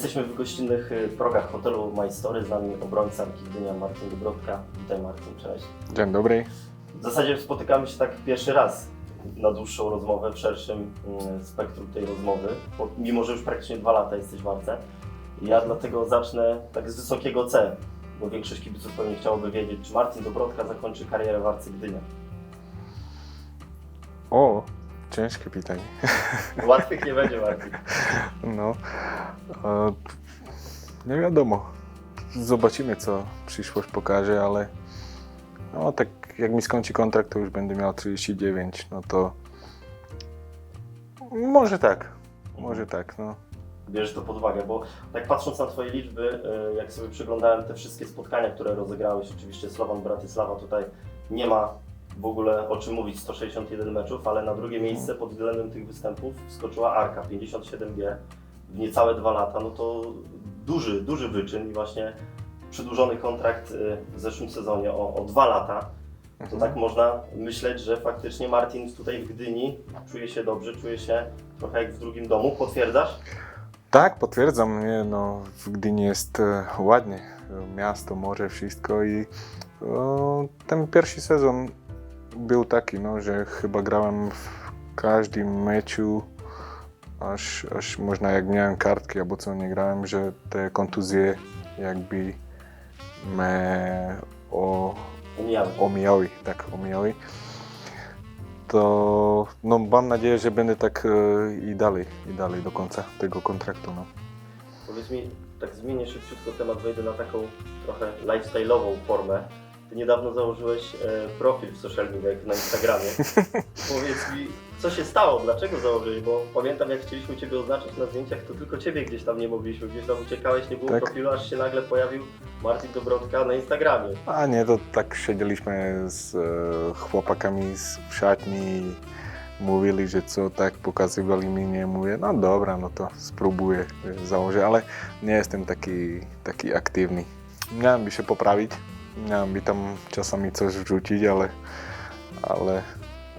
Jesteśmy w gościnnych y, progach hotelu My Story, z nami obrońca Arki Gdynia Marcin Dubrotka. Witaj Marcin, cześć. Dzień dobry. W zasadzie spotykamy się tak pierwszy raz na dłuższą rozmowę, w szerszym mm, spektrum tej rozmowy, bo mimo że już praktycznie dwa lata jesteś w Arce. Ja dlatego zacznę tak z wysokiego C, bo większość kibiców pewnie chciałoby wiedzieć, czy Marcin Dobrotka zakończy karierę w Arce Gdynia. O, ciężkie pytanie. Łatwych nie będzie Marcin. No, e, nie wiadomo. Zobaczymy, co przyszłość pokaże, ale no tak jak mi skończy kontrakt, to już będę miał 39, no to może tak, może tak, no. bierzesz to pod uwagę, bo tak patrząc na Twoje liczby, y, jak sobie przyglądałem te wszystkie spotkania, które rozegrałeś, oczywiście Slovan Bratysława tutaj nie ma w ogóle o czym mówić, 161 meczów, ale na drugie miejsce pod względem tych występów wskoczyła Arka, 57G w niecałe dwa lata, no to duży, duży wyczyn i właśnie przedłużony kontrakt y, w zeszłym sezonie o, o dwa lata. To Mhm. tak można myśleć, że faktycznie Martin tutaj w Gdyni czuje się dobrze, czuje się trochę jak w drugim domu. Potwierdzasz? Tak, potwierdzam, nie, no w Gdyni jest e, ładnie, miasto, morze, wszystko i ten pierwszy sezon był taki, no, że chyba grałem w każdym meczu, aż, aż można jak miałem kartki albo co nie grałem, że te kontuzje jakby me o, omijały, tak, omijały. To no, mam nadzieję, że będę tak e, i dalej, i dalej do końca tego kontraktu. No. Powiedz mi, tak zmienię szybciutko temat, wejdę na taką trochę lifestyle'ową formę. Ty niedawno założyłeś e, profil w social mediach na Instagramie. Powiedz mi, co się stało, dlaczego założyłeś? Bo pamiętam, jak chcieliśmy Ciebie oznaczyć na zdjęciach, to tylko Ciebie gdzieś tam nie mogliśmy. Gdzieś tam uciekałeś, nie było Tak. profilu, aż się nagle pojawił Martin Dobrotka na Instagramie. A nie, to tak siedzieliśmy z e, chłopakami z w szatni i mówili, że co tak pokazywali mi, nie mówię, no dobra, no to spróbuję, e, założę, ale nie jestem taki, taki aktywny. Miałem by się poprawić, miałem by tam czasami coś wrzucić, ale, ale,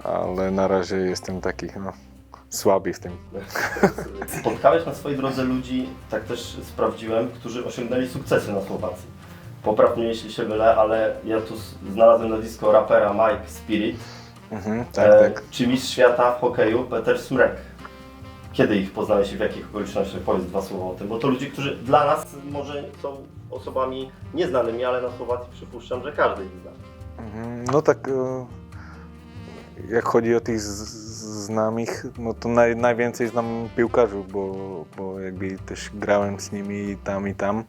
ale na razie jestem taki no, słaby w tym. Spotkałeś na swojej drodze ludzi, tak też sprawdziłem, którzy osiągnęli sukcesy na Słowacji. Popraw mnie, jeśli się mylę, ale ja tu znalazłem nazwisko rapera Mike Spirit, Mhm, tak, e, tak. czy mistrz świata w hokeju Peter Smrek. Kiedy ich poznałeś i w jakich okolicznościach? Powiedz dwa słowa o tym, bo to ludzie, którzy dla nas może są osobami nieznanymi, ale na Słowacji przypuszczam, że każdy ich zna. Mhm, No tak, e, jak chodzi o tych z- z- znanych, no to naj, najwięcej znam piłkarzy, bo, bo jakby też grałem z nimi tam i tam,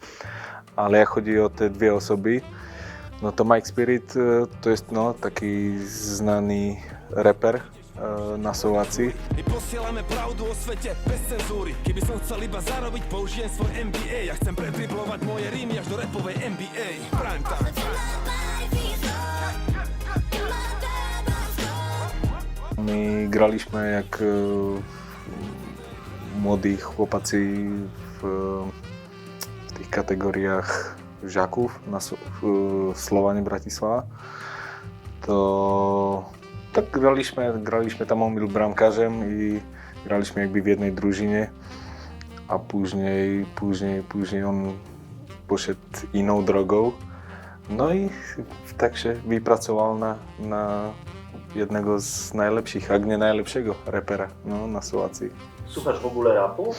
ale jak chodzi o te dwie osoby, no to Mike Spirit e, to jest no, taki znany raper e, na Słowacji. I posielame pravdu o svete bez cenzúry Keby som chcel iba zarobiť, použijem svoj MBA Ja chcem predriblovať moje rímy až do repovej NBA Prime time My graliśmy jak e, młodzi chłopacy w, w tych kategoriach żaków na Sł- w Slowanie Bratisława. To tak graliśmy, graliśmy tam był bramkarzem i graliśmy jakby w jednej drużynie, a później, później, później on poszedł inną drogą. No i tak się wypracował na, na jednego z najlepszych, jak nie najlepszego rapera no, na Słowacji. Słuchasz w ogóle rapu?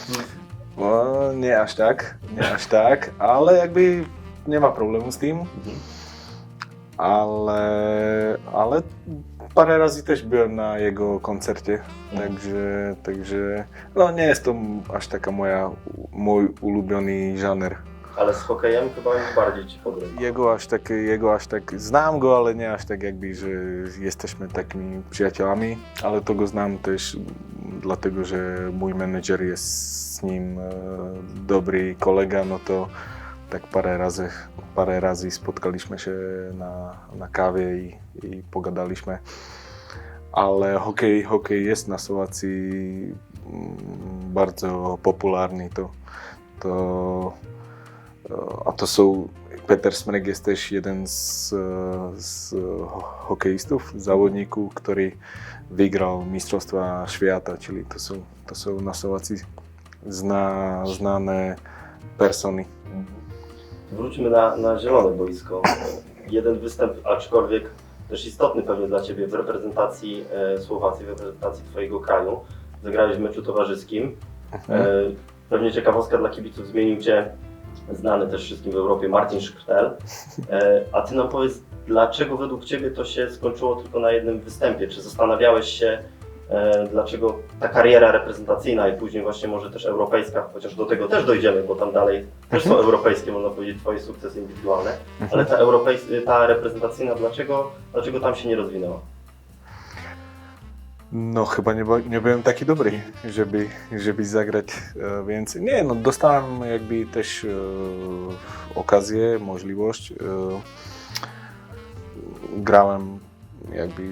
No, nie aż tak, nie aż tak, ale jakby nie ma problemu z tym. Ale, ale parę razy też byłem na jego koncercie, także, także no nie jest to aż taka moja, mój ulubiony żaner. Ale z hokejem chyba już bardziej Ci podrywa. Jego aż tak, jego aż tak, znam go, ale nie aż tak jakby, że jesteśmy takimi przyjaciółmi, ale to go znam też dlatego, że mój menedżer jest z nim e, dobry kolega, no to tak parę razy, parę razy spotkaliśmy się na, na kawie i, i pogadaliśmy. Ale hokej, hokej jest na Słowacji mm, bardzo popularny. To, to, a to są Peter Smrek jest też jeden z, z ho- hokeistów, zawodników, który wygrał Mistrzostwa Świata, czyli to są, to są na Słowacji zna, znane persony. Wróćmy na, na zielone boisko. Jeden występ, aczkolwiek też istotny pewnie dla Ciebie w reprezentacji e, Słowacji, w reprezentacji Twojego kraju. Zagrałeś w meczu towarzyskim. E, pewnie ciekawostka dla kibiców, zmienił Cię znany też wszystkim w Europie Martin Szkrtel. E, a Ty nam powiedz, dlaczego według Ciebie to się skończyło tylko na jednym występie? Czy zastanawiałeś się, dlaczego ta kariera reprezentacyjna i później właśnie może też europejska, chociaż do tego też dojdziemy, bo tam dalej też są europejskie, można powiedzieć, Twoje sukcesy indywidualne, ale ta, ta reprezentacyjna, dlaczego, dlaczego tam się nie rozwinęła? No chyba nie, nie byłem taki dobry, żeby, żeby zagrać e, więcej. Nie, no dostałem jakby też e, okazję, możliwość. E, grałem jakby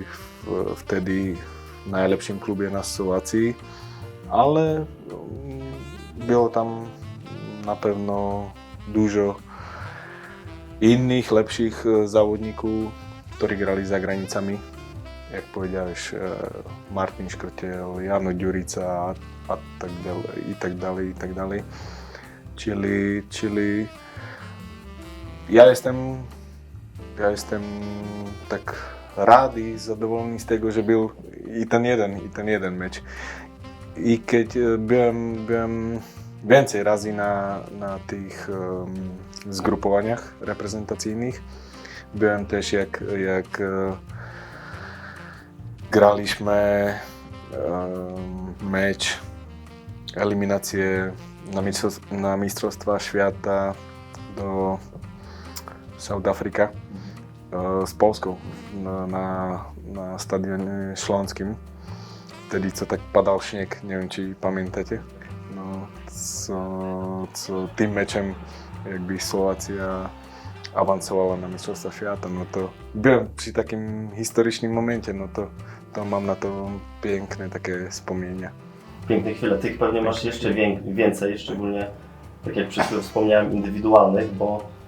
w, wtedy najlepším klube na Slovácii, ale mm, bylo tam napevno dužo iných lepších e, závodníků, ktorí grali za granicami. Jak povedia, vieš, e, Martin Škrtel, Jano Ďurica a tak ďalej, i tak ďalej, i tak ďalej. Čili, čili ja jestem, ja jestem tak rád i zadowolony z tego, że był i ten jeden, i ten jeden mecz. I keď e, byłem, byłem więcej razy na, na tych um, zgrupowaniach reprezentacyjnych, byłem też jak, jak e, graliśmy um, mecz, eliminację na, na Mistrzostwa Świata do South Africa z Polską na, na, na stadionie śląskim. Wtedy co tak padał śnieg, nie wiem czy pamiętacie. No, co, co tym meczem jakby Słowacja awansowała na Mistrzostwa Świata, no to byłem przy takim historycznym momencie, no to, to mam na to piękne takie wspomnienia. Piękne chwile. Tych pewnie masz jeszcze wię- więcej, szczególnie tak jak przed chwilą wspomniałem, indywidualnych, bo e,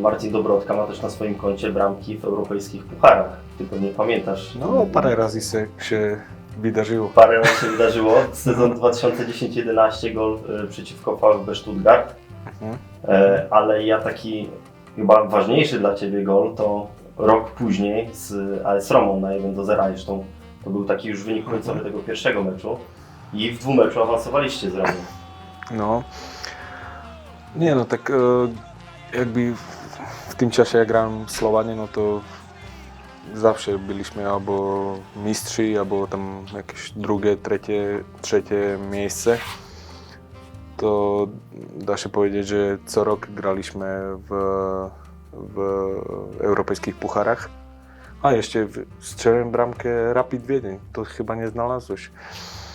Marcin Dobrodka ma też na swoim koncie bramki w europejskich pucharach. Ty pewnie pamiętasz. No parę razy się, się wydarzyło. Parę razy się wydarzyło. Sezon 2010-11 gol e, przeciwko VfB Stuttgart. Mhm. E, ale ja taki chyba ważniejszy dla Ciebie gol to rok później z AS Romą na 1 do 0. Zresztą to był taki już wynik końcowy tego pierwszego meczu. I w dwóch meczu awansowaliście z Romą. No. Nie no, tak e, jakby w, tym czasie jak grałem w Słowanii, no to zawsze byliśmy albo mistrzi, albo tam jakieś drugie, trzecie, trzecie miejsce. To da się powiedzieć, że co rok graliśmy w, w europejskich pucharach. A jeszcze strzeliłem bramkę Rapid Wiedeń, to chyba nie znalazłeś.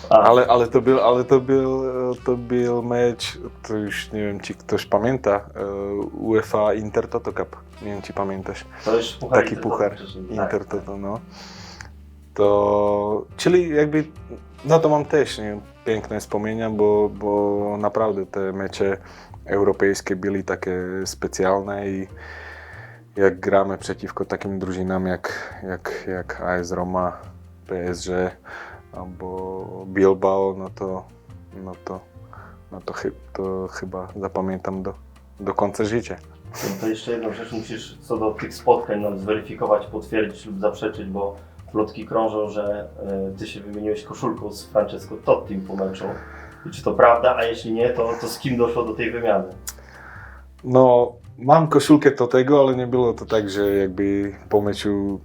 Ale, ale, to był, ale to był, to był mecz, to już nie wiem, czy ktoś pamięta, e, UEFA Inter Toto Cup. Nie wiem, czy pamiętasz. to już puchar Taki puchar. Inter Tak, Toto, no. To, czyli jakby, no to mam też nie, piękne wspomnienia, bo, bo naprawdę te mecze europejskie były takie specjalne i jak gramy przeciwko takim drużynam jak, jak, jak AS Roma, PSG albo Bilbao, no to, no to, no to, chy, to chyba zapamiętam do, do końca życia. To, to jeszcze jedną rzecz musisz co do tych spotkań nam zweryfikować, potwierdzić lub zaprzeczyć, bo plotki krążą, że e, ty się wymieniłeś koszulką z Francesco Tottim po meczu. I czy to prawda, a jeśli nie, to, to z kim doszło do tej wymiany? No, mam koszulkę do tego, ale nie było to tak, że jakby po meczu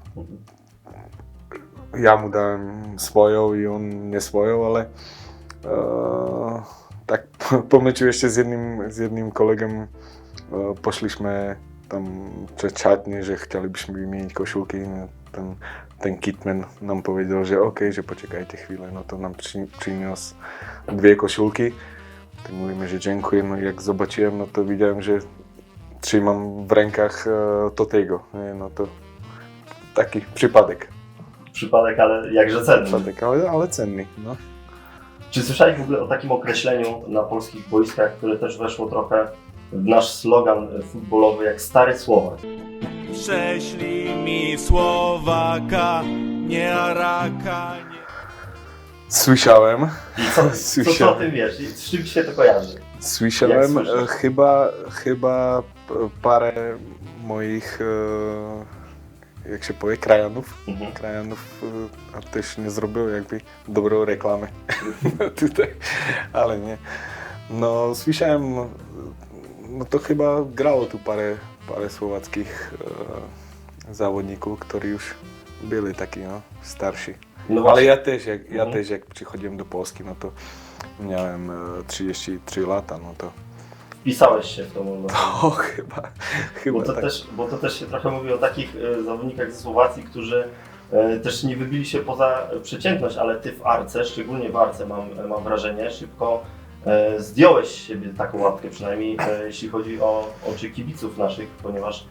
ja mu dałem swoją i on nie swoją, ale e, tak po, jeszcze z jednym, z jednym kolegą e, poszliśmy tam przed szatnię, że chcielibyśmy wymienić koszulki. Ten, ten kitman nam powiedział, że okej, że poczekajcie chwilę, no to nam przy, przyniósł dwie koszulki. Tak mówimy, że dziękuję, no jak zobaczyłem, no to widziałem, że trzymam w rękach e, Totego, nie? no to taki przypadek, Przypadek, ale jakże cenny. przypadek ale, ale cenny, no. Czy słyszałeś w ogóle o takim określeniu na polskich boiskach, które też weszło trochę w nasz slogan futbolowy, jak stary Słowak? Prześlij mi Słowaka, nie Araka, nie... Słyszałem, I co, co, co o Słyszałem. tym wiesz? I Z czym ci się to kojarzy? Słyszałem e, chyba, chyba parę moich, e, jak się powie, krajanów. Mhm. Krajanów e, a też nie zrobił jakby dobrą reklamę tutaj, ale nie. No słyszałem, no to chyba grało tu parę, parę słowackich e, zawodników, którzy już byli taki no, starsi. No Ale ja też, jak, ja Mhm. też jak przychodziłem do Polski, no to miałem e, 33 lata, no to Wpisałeś się w tą rolę. o, chyba, chyba Bo to, tak. też, bo to też się trochę mówi o takich e, zawodnikach ze Słowacji, którzy e, też nie wybili się poza przeciętność, ale ty w Arce, szczególnie w Arce mam, mam wrażenie, szybko e, zdjąłeś z siebie taką łapkę, przynajmniej e, jeśli chodzi o oczy kibiców naszych, ponieważ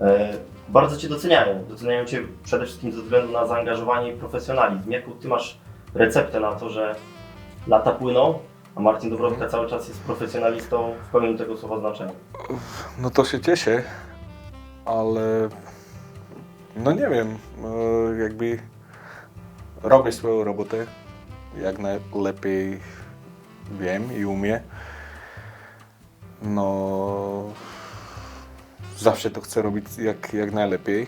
e, bardzo Cię doceniają. Doceniają Cię przede wszystkim ze względu na zaangażowanie i profesjonalizm. Jaką Ty masz receptę na to, że lata płyną, a Marcin Dobrowka cały czas jest profesjonalistą w pełnym tego słowa znaczenia? No to się cieszę, ale no nie wiem, e, jakby robię swoją robotę jak najlepiej wiem i umiem. No zawsze to chcę robić jak, jak najlepiej.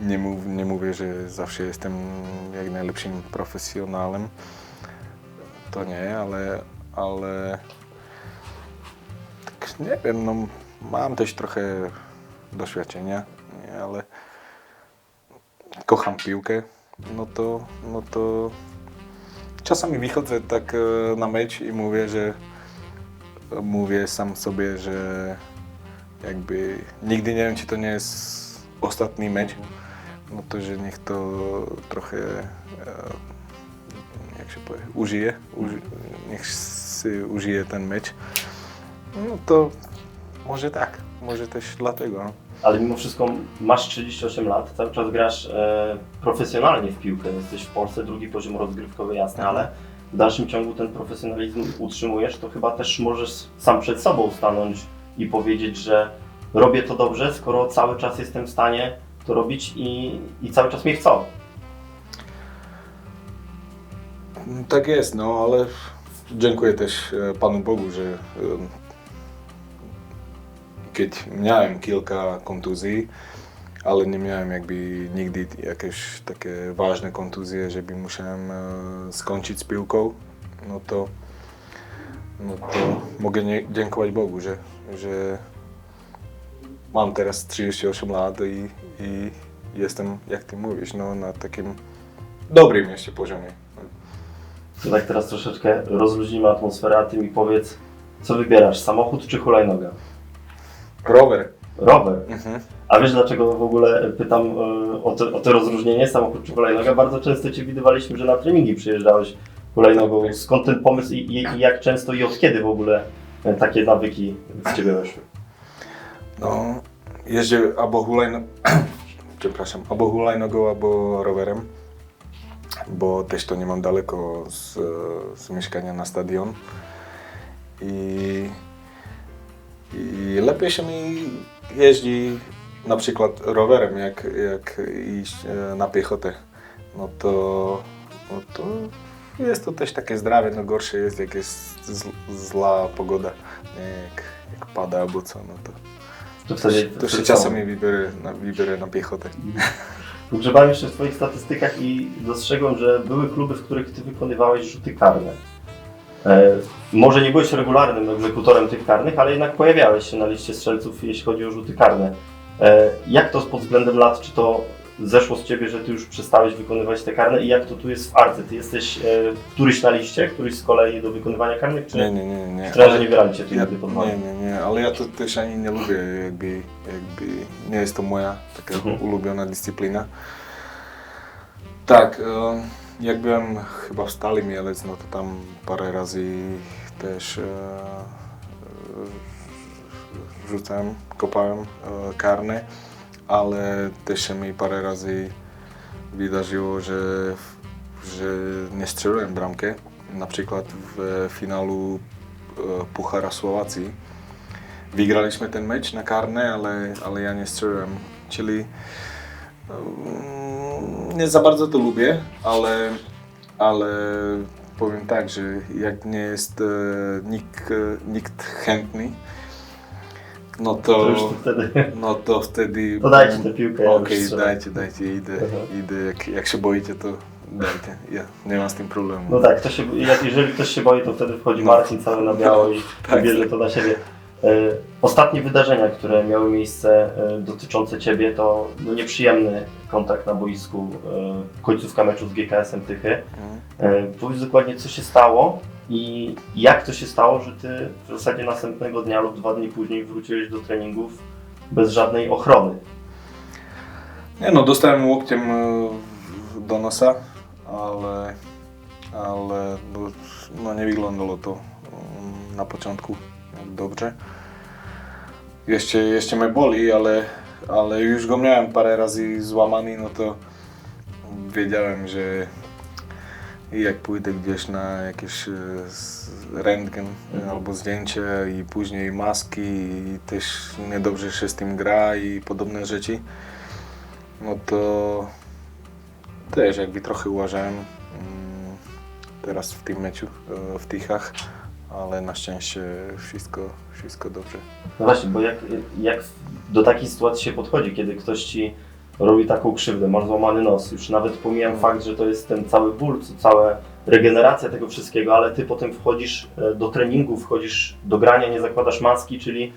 Nie, mów, nie mówię, że zawsze jestem jak najlepszym profesjonalem. To nie, ale, ale tak nie wiem, no mam też trochę doświadczenia, ale kocham piłkę, no to, no to czasami wychodzę tak e, na mecz i mówię, że mówię sam sobie, że jakby nigdy nie wiem, czy to nie jest ostatni mecz, no to, że niech to trochę, e, jak się powie, użyje, uży, niech się użyje ten mecz. No to może tak, może też dlatego. no. Ale mimo wszystko masz 38 lat, cały czas grasz e, profesjonalnie w piłkę. Jesteś w Polsce, drugi poziom rozgrywkowy, jasne, Mhm. ale w dalszym ciągu ten profesjonalizm utrzymujesz, to chyba też możesz sam przed sobą stanąć i powiedzieć, że robię to dobrze, skoro cały czas jestem w stanie to robić i, i cały czas mnie chcą. Tak jest, no ale dziękuję też e, Panu Bogu, że e, kiedy miałem kilka kontuzji, ale nie miałem jakby nigdy jakieś takie ważne kontuzje, żeby musiałem e, skończyć z piłką, no to, no to mogę dziękować Bogu, że, że mam teraz 38 lat i, i jestem, jak Ty mówisz, no, na takim dobrym jeszcze poziomie. To tak teraz troszeczkę rozluźnimy atmosferę, a Ty mi powiedz, co wybierasz, samochód czy hulajnoga? Rower. Rower. Mhm. A wiesz dlaczego w ogóle pytam e, o to, o to rozróżnienie samochód czy hulajnoga? Bardzo często Cię widywaliśmy, że na treningi przyjeżdżałeś hulajnogą. Skąd ten pomysł i, i, i jak często i od kiedy w ogóle e, takie nawyki z Ciebie weszły? No, jeżdżę albo hulajno... Przepraszam, albo hulajnogą, albo rowerem, bo też to nie mam daleko z, z mieszkania na stadion. I, I lepiej się mi jeździ na przykład rowerem, jak, jak iść e, na piechotę. No to, no to jest to też takie zdrowie, no gorsze jest jak jest zła pogoda, jak, jak pada albo co, no to To to się wtedy czasami wybiorę na, wybiorę na piechotę. Pogrzebałem jeszcze w Twoich statystykach i dostrzegłem, że były kluby, w których Ty wykonywałeś rzuty karne. E, może nie byłeś regularnym egzekutorem tych karnych, ale jednak pojawiałeś się na liście strzelców, jeśli chodzi o rzuty karne. E, jak to pod względem lat, czy to zeszło z Ciebie, że Ty już przestałeś wykonywać te karne i jak to tu jest w Arce? Ty jesteś e, któryś na liście, któryś z kolei do wykonywania karnych, czy Nie, nie, nie, nie. trenerzy nie brali Cię tu ja, nigdy pod nie, nie, nie, ale ja to też ani nie lubię, jakby, jakby nie jest to moja taka Mhm. ulubiona dyscyplina. Tak, e, jak byłem chyba w Stali Mielec, no to tam parę razy też e, e, rzucałem, kopałem e, karne, ale też się mi parę razy wydarzyło, że, że nie strzeliłem bramkę. Na przykład w finalu e, Puchara Słowacji. Wygraliśmy ten mecz na karne, ale, ale ja nie strzeliłem. Czyli mm, nie za bardzo to lubię, ale, ale powiem tak, że jak nie jest e, nikt, e, nikt chętny, no to, To już wtedy. no to wtedy... To dajcie tę piłkę. Okej, strzelam. dajcie, dajcie, idę, Aha. idę. Jak, jak się boicie, to dajcie. Ja nie mam z tym problemu. No tak, to się, jeżeli ktoś się boi, to wtedy wchodzi No. Marcin cały na biało i Tak. bierze to na siebie. E, Ostatnie wydarzenia, które miały miejsce e, dotyczące Ciebie, to no, nieprzyjemny kontakt na boisku, e, końcówka meczu z GKS-em Tychy. Mhm. Powiedz dokładnie, co się stało i jak to się stało, że Ty w zasadzie następnego dnia lub dwa dni później wróciłeś do treningów bez żadnej ochrony. Nie no, dostałem łokciem e, do nosa, ale, ale no, no nie wyglądało to mm, na początku dobrze. Jeszcze, jeszcze mnie boli, ale, ale już go miałem parę razy złamany, no to wiedziałem, że jak pójdę gdzieś na jakieś e, rentgen Mhm. albo zdjęcie i później maski i też niedobrze się z tym gra i podobne rzeczy, no to też jakby trochę uważałem mm, teraz w tym meczu, e, w Tychach, ale na szczęście wszystko, wszystko dobrze. No właśnie, bo jak, jak do takiej sytuacji się podchodzi, kiedy ktoś ci robi taką krzywdę, masz złamany nos, już nawet pomijam fakt, że to jest ten cały ból, cała regeneracja tego wszystkiego, ale ty potem wchodzisz e, do treningu, wchodzisz do grania, nie zakładasz maski, czyli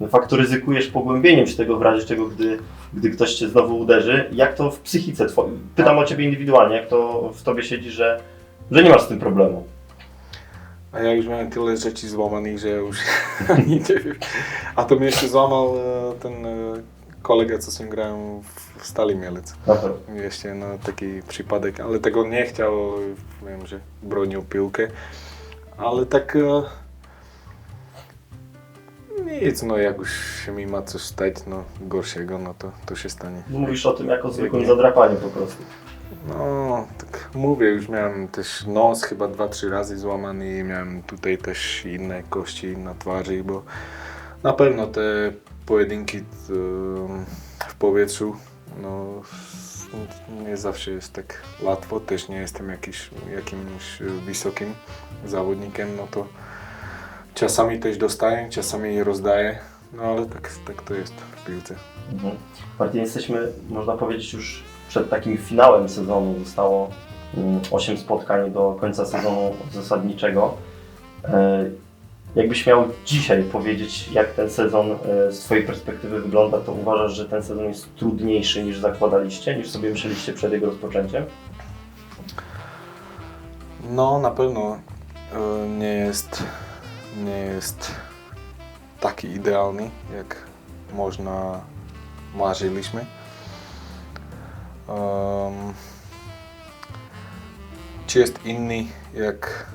de facto ryzykujesz pogłębieniem się tego w razie czego, gdy, gdy ktoś cię znowu uderzy. Jak to w psychice twojej? Pytam o ciebie indywidualnie, jak to w tobie siedzi, że, że nie masz z tym problemu? A ja już miałem tyle rzeczy złamanych, że już nie wiem. A to mnie jeszcze złamał e, ten kolega, co z nim grałem w- Stali Mielec. Na pewno. Jeszcze no, taki przypadek, ale tego nie chciał, wiem, że bronił piłkę, ale tak e, nic, no jak już się mi ma coś stać, no gorszego, no to, to się stanie. Mówisz o tym jako zwykłym Nie. zadrapaniu po prostu. No, tak mówię, już miałem też nos chyba dwa, trzy razy złamany i miałem tutaj też inne kości na twarzy, bo na pewno te pojedynki w powietrzu, no nie zawsze jest tak łatwo, też nie jestem jakiś, jakimś wysokim zawodnikiem, no to czasami też dostaję, czasami rozdaję, no ale tak, tak to jest w piłce. Mhm. Martin, jesteśmy, można powiedzieć, już przed takim finałem sezonu. Zostało 8 spotkań do końca sezonu zasadniczego. Jakbyś miał dzisiaj powiedzieć, jak ten sezon e, z Twojej perspektywy wygląda, to uważasz, że ten sezon jest trudniejszy niż zakładaliście, niż sobie myśleliście przed jego rozpoczęciem? No, na pewno e, nie jest, nie jest taki idealny, jak można marzyliśmy. Em, czy jest inny, jak,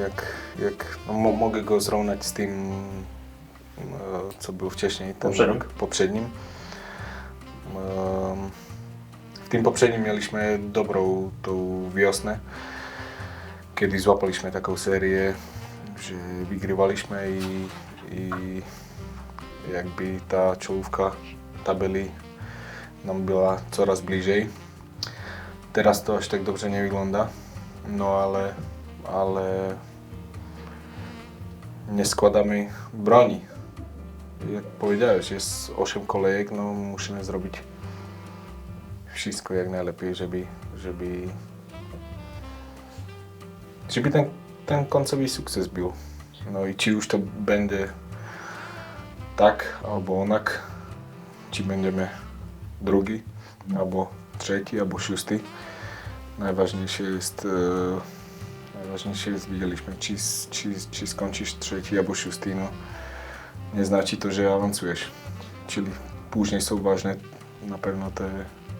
jak, jak no, mo, mogę go zrównać z tym, e, co był wcześniej, ten Poprzednim. rok poprzednim. Em, w tym poprzednim mieliśmy dobrą tą wiosnę kiedy złapaliśmy taką serię, że wygrywaliśmy i, i jakby ta czołówka tabeli nam była coraz bliżej. Teraz to aż tak dobrze nie wygląda, no ale, ale nie składamy broni. Jak powiedziałeś, jest 8 kolejek, no musimy zrobić wszystko jak najlepiej, żeby, żeby żeby ten, ten końcowy sukces był. No i czy już to będzie tak albo onak, czy będziemy drugi, albo trzeci, albo szósty. Najważniejsze jest, e, najważniejsze jest, widzieliśmy, czy, czy, czy skończysz trzeci albo szósty, no nie znaczy to, że awansujesz. Czyli później są ważne na pewno te,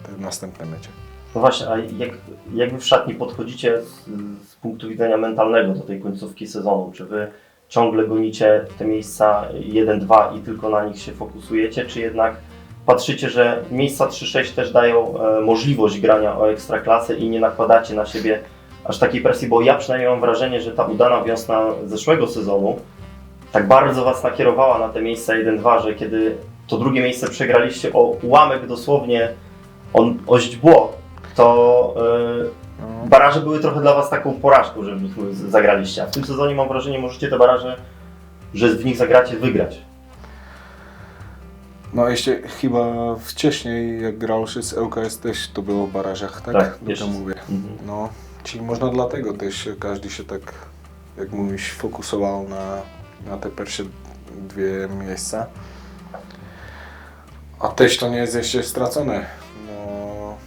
te następne mecze. No właśnie, a jak, jak wy w szatni podchodzicie z, z punktu widzenia mentalnego do tej końcówki sezonu? Czy wy ciągle gonicie te miejsca 1-2 i tylko na nich się fokusujecie, czy jednak patrzycie, że miejsca 3-6 też dają e, możliwość grania o ekstraklasę i nie nakładacie na siebie aż takiej presji, bo ja przynajmniej mam wrażenie, że ta udana wiosna zeszłego sezonu tak bardzo Was nakierowała na te miejsca 1-2, że kiedy to drugie miejsce przegraliście o ułamek dosłownie o, o źdźbło, to No, Baraże były trochę dla Was taką porażką, że w nich zagraliście, a w tym sezonie mam wrażenie, możecie te baraże, że w nich zagracie, wygrać. no jeszcze chyba wcześniej, jak grał się z ŁKS też to było w barażach, tak? Tak, to mówię. Mhm. No, czyli można dlatego też każdy się tak, jak mówisz, fokusował na, na te pierwsze dwie miejsca. A też to nie jest jeszcze stracone. No,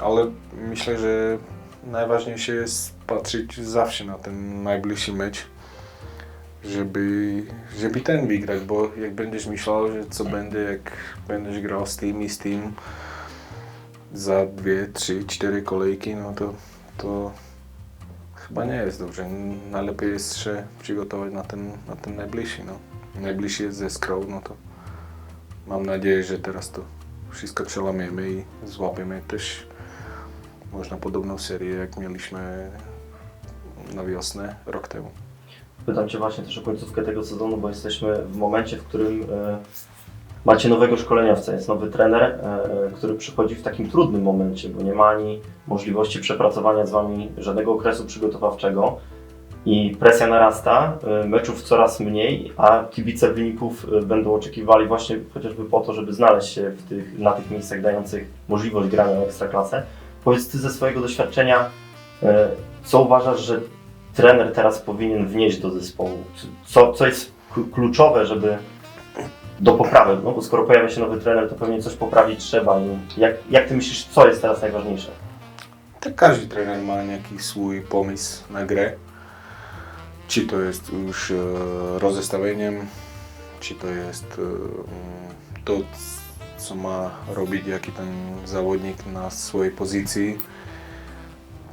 ale myślę, że najważniejsze jest patrzeć zawsze na ten najbliższy mecz, żeby, żeby ten wygrać, bo jak będziesz myślał, że co będzie, jak będziesz grał z tym i z tym za dwie, trzy, cztery kolejki, no to, to chyba nie jest dobrze. Najlepiej jest się przygotować na ten, na ten najbliższy. No. Najbliższy jest ze Skrą, no to mam nadzieję, że teraz to wszystko przelamiemy i złapiemy też można podobną serię, jak mieliśmy na wiosnę rok temu. Pytam Cię właśnie też o końcówkę tego sezonu, bo jesteśmy w momencie, w którym e, macie nowego szkoleniowca, jest nowy trener, e, który przychodzi w takim trudnym momencie, bo nie ma ani możliwości przepracowania z Wami żadnego okresu przygotowawczego i presja narasta, e, meczów coraz mniej, a kibice wyników e, będą oczekiwali właśnie chociażby po to, żeby znaleźć się w tych, na tych miejscach dających możliwość grania o Ekstraklasę. Powiedz Ty ze swojego doświadczenia, co uważasz, że trener teraz powinien wnieść do zespołu? Co, co jest kl- kluczowe, żeby do poprawy? No bo skoro pojawia się nowy trener, to pewnie coś poprawić trzeba. I jak, jak ty myślisz, co jest teraz najważniejsze? Tak każdy trener ma jakiś swój pomysł na grę. Czy to jest już e, rozestawieniem, czy to jest e, to, co ma robić jaki ten zawodnik na swojej pozycji.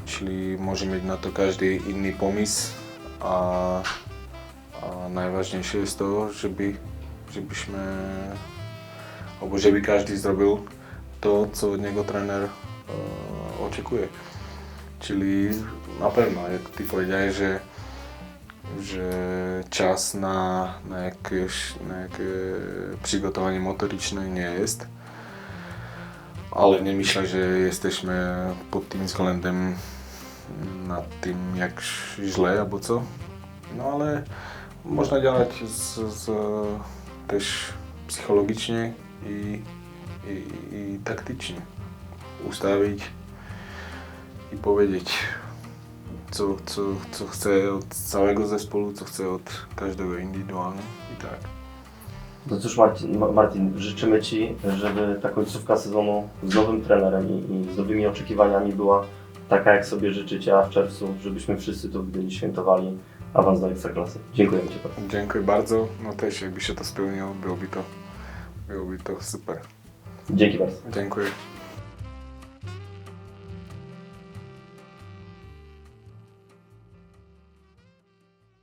Czyli może mieć na to każdy inny pomysł, a, a najważniejsze jest to, żeby, żebyśmy, albo żeby każdy zrobił to, co od niego trener e, oczekuje. Czyli na pewno, jak ty powiedziałeś, że, że czas na, na, jakieś, na jakie przygotowanie motoryczne nie jest. Ale nie myślę, że jesteśmy pod tym względem nad tym jak źle albo co. No ale można działać z, z, też psychologicznie i, i, i taktycznie. Ustawić i powiedzieć, co, co, co chcę od całego zespołu, co chcę od każdego indywidualnie i tak. No cóż Marcin, Ma- Martin, życzymy Ci, żeby ta końcówka sezonu z nowym trenerem i, i z nowymi oczekiwaniami była taka, jak sobie życzycie, a w czerwcu, żebyśmy wszyscy tu w Gdyni świętowali awans do Ekstraklasy. Dziękuję Ci bardzo. Dziękuję bardzo. No też jakby się to spełniło, byłoby to, byłoby to super. Dzięki bardzo. Dziękuję.